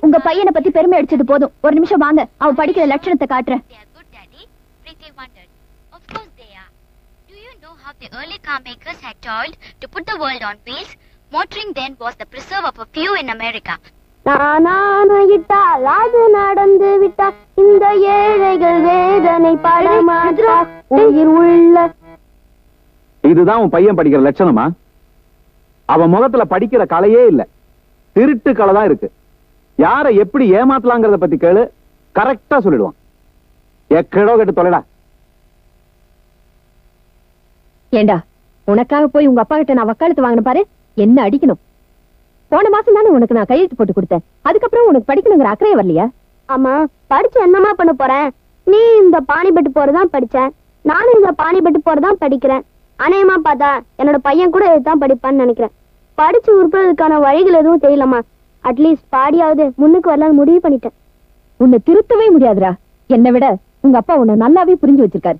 உங்க. பையனை பத்தி பெருமை அடிச்சது போதும் ஒரு நிமிஷம் வாங்க அவ படிக்கிற லட்சணத்தை காட்டுறேன் the early car makers had toiled to put the world on wheels? Motoring then was the preserve of a few in America. நானாயிட்டால் அது நடந்து விட்டா இந்த ஏழைகள் வேதனை படமாற்றா உயிர் உள்ள இதுதான் உன் பையன் படிக்கிற லட்சணமா அவன் முகத்துல படிக்கிற கலையே இல்ல திருட்டு கலை தான் இருக்கு. யாரை எப்படி ஏமாத்தலாங்கிறத பத்தி கேளு. கரெக்டா சொல்லிடுவான். எக்கடோ கெட்டு தொலைடா. ஏண்டா உனக்காக போய் உங்க அப்பா கிட்ட நான் வக்காலத்து வாங்கின பாரு. என்ன அடிக்கணும்? போன மாசம் தானே உனக்கு நான் கையெழுத்து போட்டு கொடுத்தேன். அதுக்கப்புறம் உனக்கு படிக்கணுங்கிற அக்கறையே வரலையா? ஆமா படிச்சு என்னமா பண்ண போறேன்? நீ இந்த பானிபட்டு போறதான் படிச்சேன். நானும் இந்த பானிபட்டு போறதான் படிக்கிறேன். அநேகமா பார்த்தா என்னோட பையன் கூட இதுதான் படிப்பான்னு நினைக்கிறேன். படிச்சு உருப்புறதுக்கான வழிகள் எதுவும் தெரியலமா அட்லீஸ்ட் பாடியாவது முன்னுக்கு வரலாம்னு முடிவு பண்ணிட்டேன். உன்னை திருத்தவே முடியாதுடா. என்னை விட உங்க அப்பா உன்னை நல்லாவே புரிஞ்சு வச்சிருக்காரு.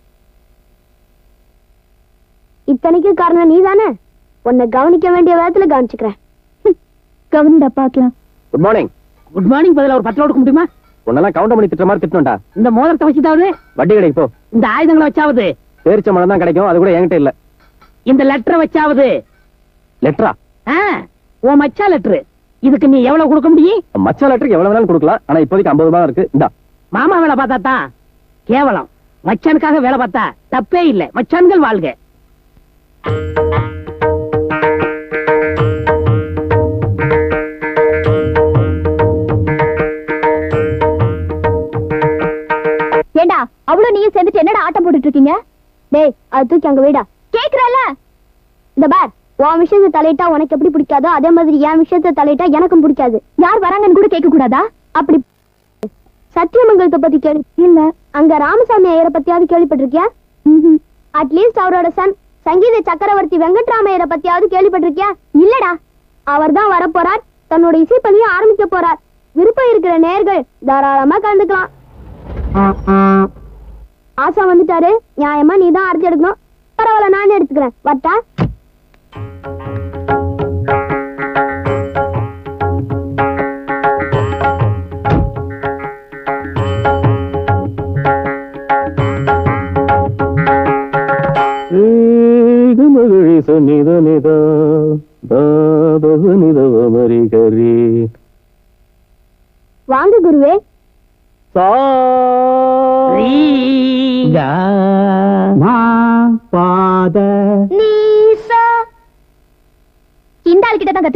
இத்தனைக்கும் காரணம் நீ தானே உன்னை கவனிக்க வேண்டிய விதத்துல கவனிச்சுக்கிறேன். கவனிடா பாக்கலாம் குட் மார்னிங் குட் மார்னிங் பதிலா ஒரு பத்து ரூபா கொடுக்க முடியுமா? உன்னெல்லாம் கவுண்ட் பண்ணி திட்டுற மாதிரி திட்டணும்டா. இந்த மோதிரத்தை வச்சுதாவது வட்டி கிடைக்கு போ. இந்த ஆயுதங்களை வச்சாவது? பேரிச்ச மரம் தான் கிடைக்கும் அது கூட என்கிட்ட இல்ல. இந்த லெட்டரை வச்சாவது? லெட்டரா உன் மச்சா லெட்டரு இதுக்கு நீ எவ்வளவு கொடுக்க முடியும்? மச்ச லெட்டருக்கு எவ்வளவு வேணாலும் கொடுக்கலாம். ஆனா இப்போதைக்கு ஐம்பது ரூபாய் இருக்கு. இந்தா. மாமா வேலை பார்த்தா தான் கேவலம். மச்சானுக்காக வேலை பார்த்தா தப்பே இல்ல. மச்சான்கள் வாழ்க. ஏண்டா அவ்வளவு நீயும் சேர்ந்துட்டு என்னடா ஆட்டம் போட்டுட்டு இருக்கீங்க? டேய் அது தூக்கி அங்க வீடா. கேக்குறல்ல? இந்த பார். உன் விஷயத்தை தலையிட்டா உனக்கு எப்படி பிடிக்காதோ அதே மாதிரி என் விஷயத்தை தலையிட்டா எனக்கும் பிடிக்காது. யார் வராங்கன்னு கூட கேட்க கூடாதா? அப்படி சத்தியமங்கலத்தை பத்தி கேள்வி இல்ல. அங்க ராமசாமி ஐயரை பத்தியாவது கேள்விப்பட்டிருக்கியா? அட்லீஸ்ட் அவரோட சன் சங்கீத சக்கரவர்த்தி வெங்கட்ராமையரை பத்தியாவது கேள்விப்பட்டிருக்கியா? இல்லடா. அவர் தான் வரப்போறார். தன்னோட இசைப்பணியை ஆரம்பிக்க போறார். விருப்பம் இருக்கிற நேர்கள் தாராளமா கலந்துக்கலாம். ஆசா வந்துட்டாரு. நியாயமா நீ தான் அரைச்சி எடுக்கணும். பரவாயில்ல நானே எடுத்துக்கிறேன். வட்டா. you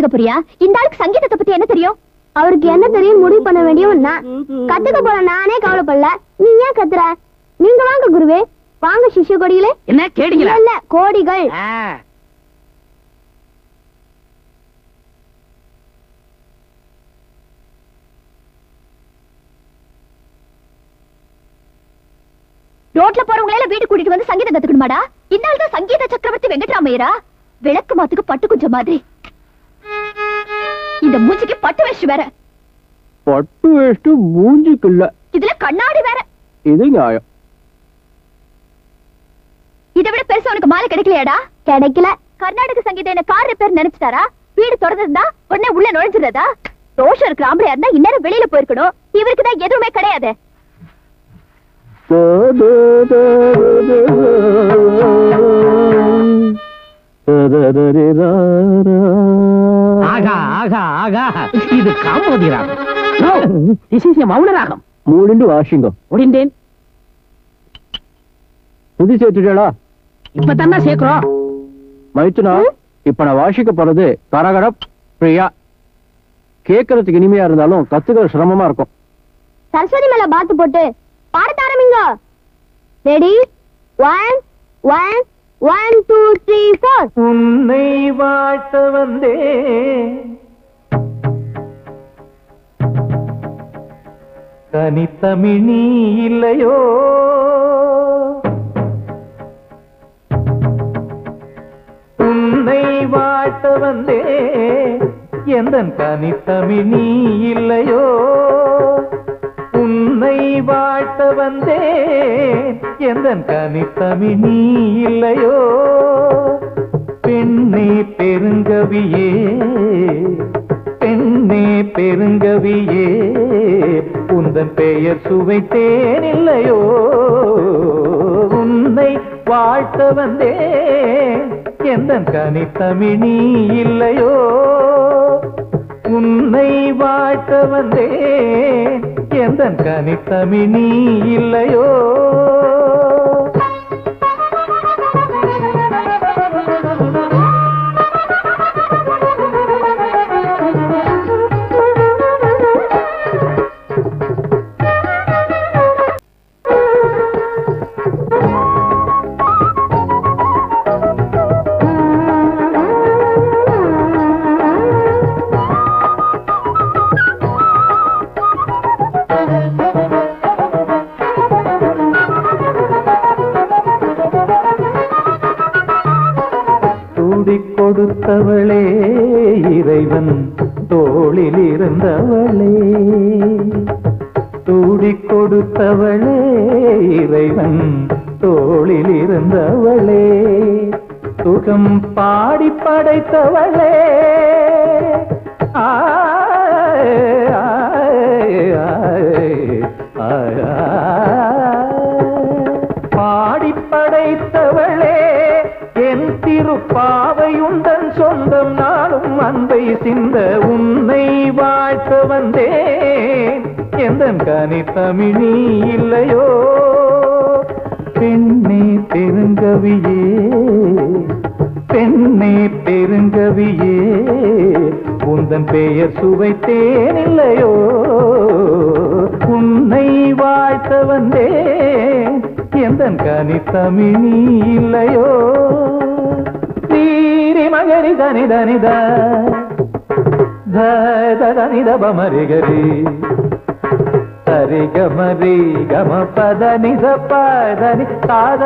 கத்துக்க போறியா இந்த ஆளுக்கு சங்கீதத்தை பத்தி என்ன தெரியும்? அவருக்கு என்ன தெரியும் முடிவு பண்ண வேண்டியவன் நான் கத்துக்க போற நானே கவலைப்படல. நீ ஏன் கத்துற? நீங்க வாங்க குருவே. வாங்க சிஷ்ய கொடிகளே. என்ன கேட்டீங்களா இல்ல கோடிகள். ரோட்ல போறவங்கள வீடு கூட்டிட்டு வந்து சங்கீதம் கத்துக்கணுமாடா? இந்த ஆள் தான் சங்கீத சக்கரவர்த்தி வெங்கட்ராமையரா விளக்கு மாத்துக்கு பட்டு குஞ்சம் மாதிரி. இந்த மூஞ்சிக்கு பட்டு வேஷ்டு வேற. பட்டு வேஷ்டு மூஞ்சிக்கு இல்ல இதுல கண்ணாடி வேற. இது நியாயம். இதை விட பெருசா உனக்கு மாலை கிடைக்கலையாடா? கிடைக்கல. கர்நாடக சங்கீதம் என்ன கார் ரிப்பேர் நினைச்சிட்டாரா? வீடு திறந்திருந்தா உடனே உள்ள நுழைஞ்சிருந்தா ரோஷம் இருக்கிற ஆம்பளையா இருந்தா இந்நேரம் வெளியில போயிருக்கணும். இவருக்கு தான் எதுவுமே கிடையாது. ஆகா ஆகா ஆகா. இது காமோதி ராகம் a மௌன ராகம் மூடிண்டு வாஷிங்கம் முடிந்தேன் புதி சேர்த்துட்டா இப்ப தானே சேர்க்கிறோம். மைத்துனா இப்ப நான் வாசிக்க போறது கரகர பிரியா. கேட்கறதுக்கு இனிமையா இருந்தாலும் கத்துக்கிற சிரமமா இருக்கும். சரஸ்வதி மேல பாத்து போட்டு ஆரம்பிங்க. Ready one one one two three four உன்னை வாழ்த்த வந்தே தனித்தமிழ் நீ இல்லையோ? உன்னை வாழ்த்த வந்தே எந்த தனித்தமிழ் நீ இல்லையோ? உன்னை வாழ்த்த வந்தேன். எந்த கனித்தமி நீ இல்லையோ? பெண்ணே பெருங்கவியே பெண்ணே பெருங்கவியே உந்தன் பெயர் சுவைத்தேன் இல்லையோ? உன்னை வாழ்த்த வந்தேன். எந்தன் கனித்தமிழி இல்லையோ? உன்னை வாழ்த்த வந்தேன். எந்த கனித்தமி நீ இல்லையோ? எந்தன் கனி தமிழி இல்லையோ? பெண்ணே பெருங்கவியே பெண்ணே பெருங்கவியே உந்தன் பெயர் சுவைத்தேன் இல்லையோ? உன்னை வாழ்த்த வந்தேன் எந்தன் கனி தமிழி இல்லையோ? நீரி மகரி தனி தனித தனித பமரிகரி சரி கமரி கம பத நித பதனி சாத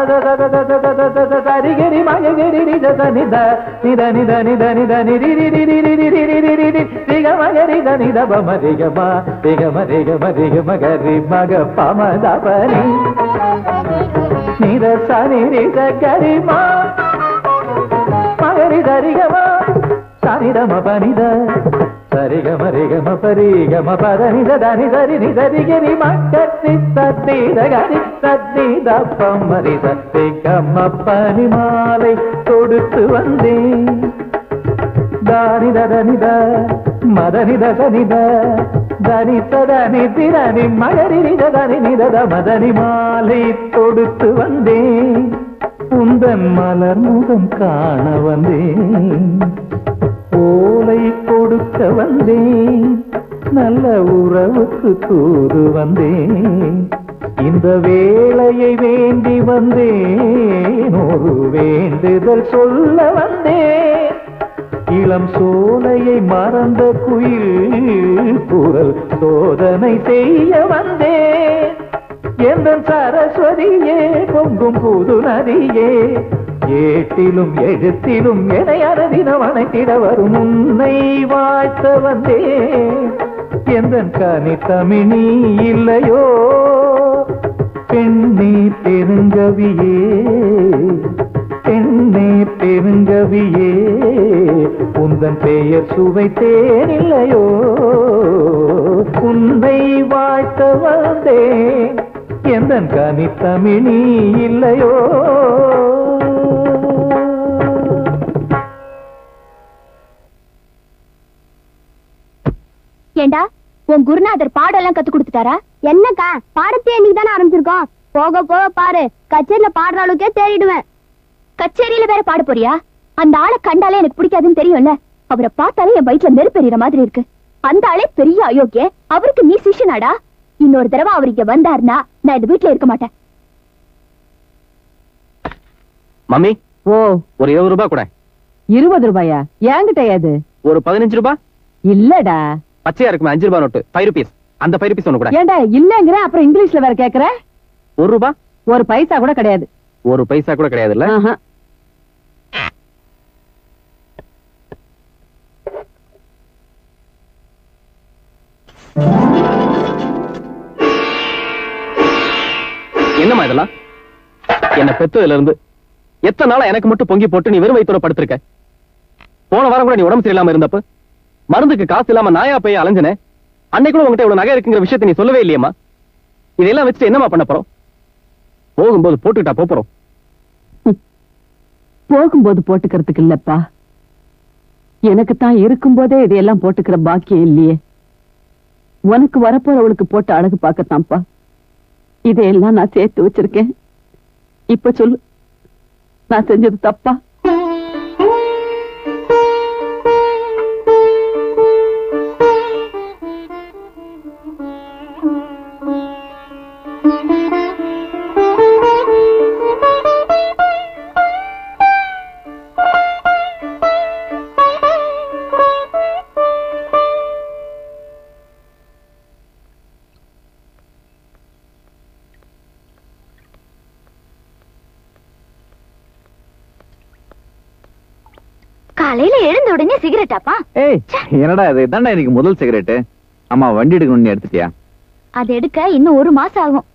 சரிகரி மகரி நித நித நித நித நித நித நிரி நிரி நிரி நிரி நிரி நிரி ரிக மகரி நித பமரி கம ரிக மரி கம மகரி மக பமதபனி நித சனி நித கரிமா மகரி தரிகமா சனிதம பனித சரிகம ரிகம பரிகம பதனித தனி சரி நிதரிகிரி மக்கத்தி சத்தீத கரி சத்தீத பம்மரி சத்தி கம்ம பனி மாலை தொடுத்து வந்தேன் தானித தனித மதனித சனித தனி சதனி திரணி மகரி நித நிதத மதனி மாலை தொடுத்து வந்தேன் உந்தன் மலர் முகம் காண வந்தேன் ஓலை கொடுக்க வந்தேன். நல்ல உறவுக்கு தூது வந்தேன். இந்த வேளையை வேண்டி வந்தேன். ஒரு வேண்டுதல் சொல்ல வந்தேன். இளம் சோலையை மறந்த குயில் குரல் சோதனை செய்ய வந்தேன். எந்த சரஸ்வதியே பொங்கும் புது நதியே ஏட்டிலும் எழுத்திலும் என அறதினம் அணைத்திட வரும் உன்னை வாழ்த்த வந்தே எந்த கனி தமிழி இல்லையோ? பெண்ணே பெருங்கவியே பெண்ணே பெருங்கவியே உந்தன் பெயர் சுவைத்தேன் இல்லையோ? உன்னை வாழ்த்த வந்தேன். எந்தன் கனி தமிழி இல்லையோ? ஏண்டா உன் குருநாதர் பாடெல்லாம் கத்து கொடுத்துட்டாரா? என்னக்கா? பாடத்தையே இன்னைக்கு தானே ஆரம்பிச்சிருக்கோம். போக போக பாரு. கச்சேரியில பாடுற அளவுக்கே தேடிடுவேன். கச்சேரியில வேற பாட போறியா? அந்த ஆளை கண்டாலே எனக்கு பிடிக்காதுன்னு தெரியும்ல. அவரை பார்த்தாலே என் வயிற்றுல நெருப்பெறிகிற மாதிரி இருக்கு. அந்த ஆளே பெரிய அயோக்கிய அவருக்கு நீ சிஷ்யனாடா? இன்னொரு தடவை அவர் இங்க வந்தாருன்னா நான் இந்த வீட்டுல இருக்க மாட்டேன். மம்மி ஓ. ஒரு இருபது ரூபாய் கூட. இருபது ரூபாயா? என்கிட்ட அது ஒரு பதினஞ்சு ரூபாய்? இல்லடா. பச்சையா இருக்குமே அஞ்சு ரூபாய் நோட்டு ஃபைவ் ருபீஸ் அந்த ஃபைவ் ருபீஸ் ஒண்ணு கூட. ஏண்டா இல்லங்கிற? அப்புறம் இங்கிலீஷ்ல வேற கேக்குற? ஒரு ரூபாய் ஒரு பைசா கூட கிடையாது. ஒரு பைசா கூட கிடையாது இல்ல. என்னம்மா இதெல்லாம்? என்ன பெத்ததுல இருந்து எத்தனை நாளா எனக்கு மட்டும் பொங்கி போட்டு நீ வெறும் வயிற்றுல படுத்திருக்க? போன வாரம் கூட நீ உடம்பு சரியில்லாம இருந்தப்ப மருந்துக்கு காசு இல்லாம நாயா போய் அலைஞ்சனே? அன்னைக்கு உங்ககிட்ட இவ்வளவு நகை இருக்குங்கிற விஷயத்தை நீ சொல்லவே இல்லையம்மா? இதெல்லாம் வச்சுட்டு என்னமா பண்ண போறோம்? போகும்போது போட்டுக்கிட்டா போறோம் போகும்போது போட்டுக்கிறதுக்கு இல்லப்பா. எனக்கு தான் இருக்கும்போதே இதையெல்லாம் போட்டுக்கிற பாக்கியம் இல்லையே. உனக்கு வரப்போறவளுக்கு போட்டு அழகு பார்க்கத்தான்ப்பா. இதையெல்லாம் நான் சேர்த்து வச்சிருக்கேன். இப்ப சொல்லு. நான் செஞ்சது தப்பா? காலையில எழுந்த உடனே சிகரெட்டாப்பா ஏய் என்னடா இது? இதான்டா எனக்கு முதல் சிகரெட்டு அம்மா வண்டி எடுக்கணும்னு எடுத்துட்டியா? அது எடுக்க இன்னும் ஒரு மாசம் ஆகும்.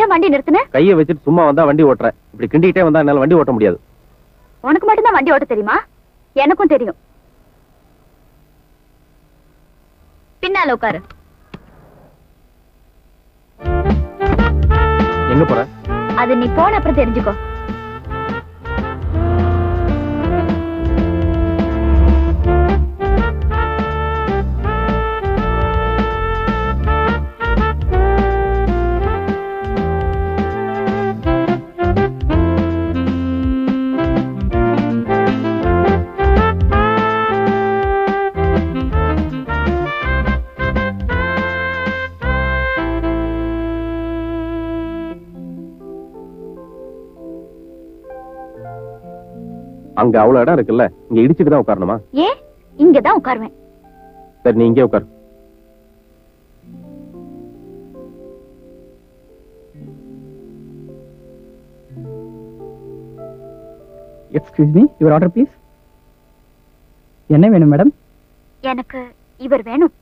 ஏன் வண்டி நிறுத்தின? கையை வச்சுட்டு சும்மா வந்தா வண்டி ஓட்டுறேன் இப்படி கிண்டிக்கிட்டே வந்தா என்னால வண்டி ஓட்ட முடியாது. உனக்கு மட்டும்தான் வண்டி ஓட்ட தெரியுமா? எனக்கும் தெரியும். பின்னால உட்காரு. எங்க போற? அது நீ போன அப்புறம் தெரிஞ்சுக்கோ. அங்க அவ்வளவு இடம் இருக்குல்ல இங்க இடிச்சிட்டு தான் உட்காரணுமா? ஏன் இங்கதான் உட்காருவேன். சரி நீ இங்கே உட்கார். Excuse me your order please என்ன வேணும் மேடம் எனக்கு இவர் வேணும்.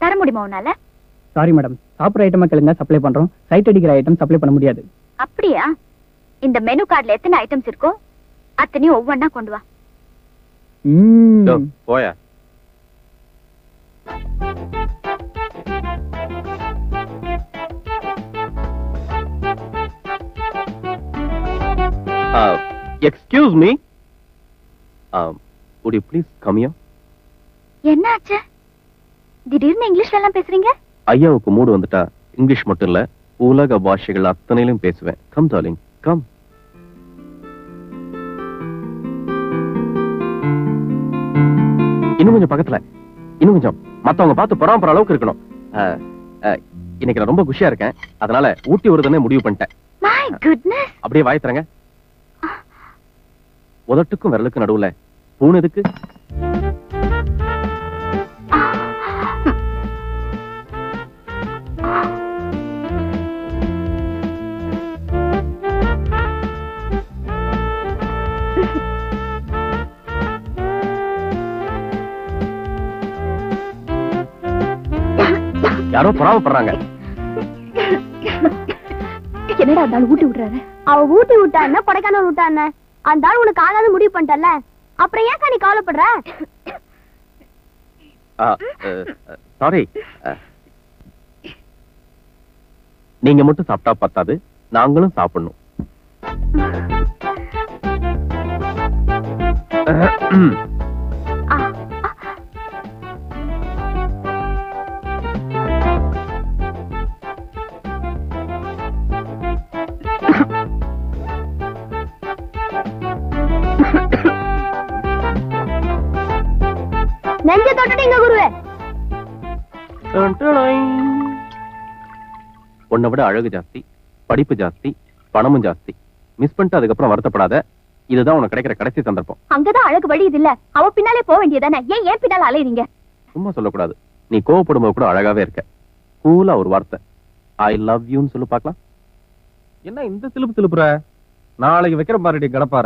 தர முடியுமா உன்னால? சாரி மேடம் சாப்பிட்ற ஐட்டமா கேளுங்க சப்ளை பண்றோம்? சைட் அடிக்கிற ஐட்டம் சப்ளை பண்ண முடியாது. அப்படியா? இந்த மெனு கார்டுல எத்தனை ஐட்டம்ஸ் இருக்கோ அத்தனையும் ஒவ்வொன்னா கொண்டு வா. போயா. Excuse me would you please come here? என்ன ஆச்சு திடீர்னு இங்கிலீஷ்ல எல்லாம் பேசுறீங்க? ஐயாவுக்கு மூடு வந்துட்டா. இங்கிலீஷ் மட்டும் இல்ல உலக பாஷைகள் அத்தனையிலும் பேசுவேன். கம் டார்லிங் கம் இன்னும் கொஞ்சம் பக்கத்துல. இன்னும் கொஞ்சம். மத்தவங்க பார்த்து பொறாம அளவுக்கு இருக்கணும். இன்னைக்கு நான் ரொம்ப குஷியா இருக்கேன். அதனால ஊட்டி வருதுன்னு முடிவு பண்ணிட்டேன். அப்படியே வாய் தரங்க உதட்டுக்கும் விரலுக்கும் நடுவுல பூணு எதுக்கு? யாரோ பொறாமப்படுறாங்க. என்னடா அந்த ஆள் ஊட்டி விடுறாரு அவ ஊட்டி விட்டா என்ன கொடைக்கானல் விட்டா என்ன அந்த ஆள் உனக்கு ஆகாத முடிவு பண்ணிட்டல அப்புறம் ஏன் நீ கவலைப்படுற? சாரி நீங்க மட்டும் சாப்பிட்டா பத்தாது. நாங்களும் சாப்பிடணும். நெஞ்ச தொட்டுட்டீங்க குருவே. உன்னை விட அழகு ஜாஸ்தி படிப்பு ஜாஸ்தி பணமும் ஜாஸ்தி. மிஸ் பண்ணிட்டு அதுக்கப்புறம் வருத்தப்படாத. இதுதான் உனக்கு கிடைக்கிற கடைசி சந்தர்ப்பம். அங்கதான் அழகு வழி இது இல்ல. அவ பின்னாலே போக வேண்டியதானே? ஏன் ஏன் பின்னால அலையறீங்க? சும்மா சொல்லக்கூடாது. நீ கோவப்படும்போது கூட அழகாவே இருக்க. கூலா ஒரு வார்த்தை. ஐ லவ் யூன்னு சொல்லு பார்க்கலாம். என்ன இந்த சிலுப்பு சிலுப்புற? நாளைக்கு வைக்கிற பாருடி கடப்பார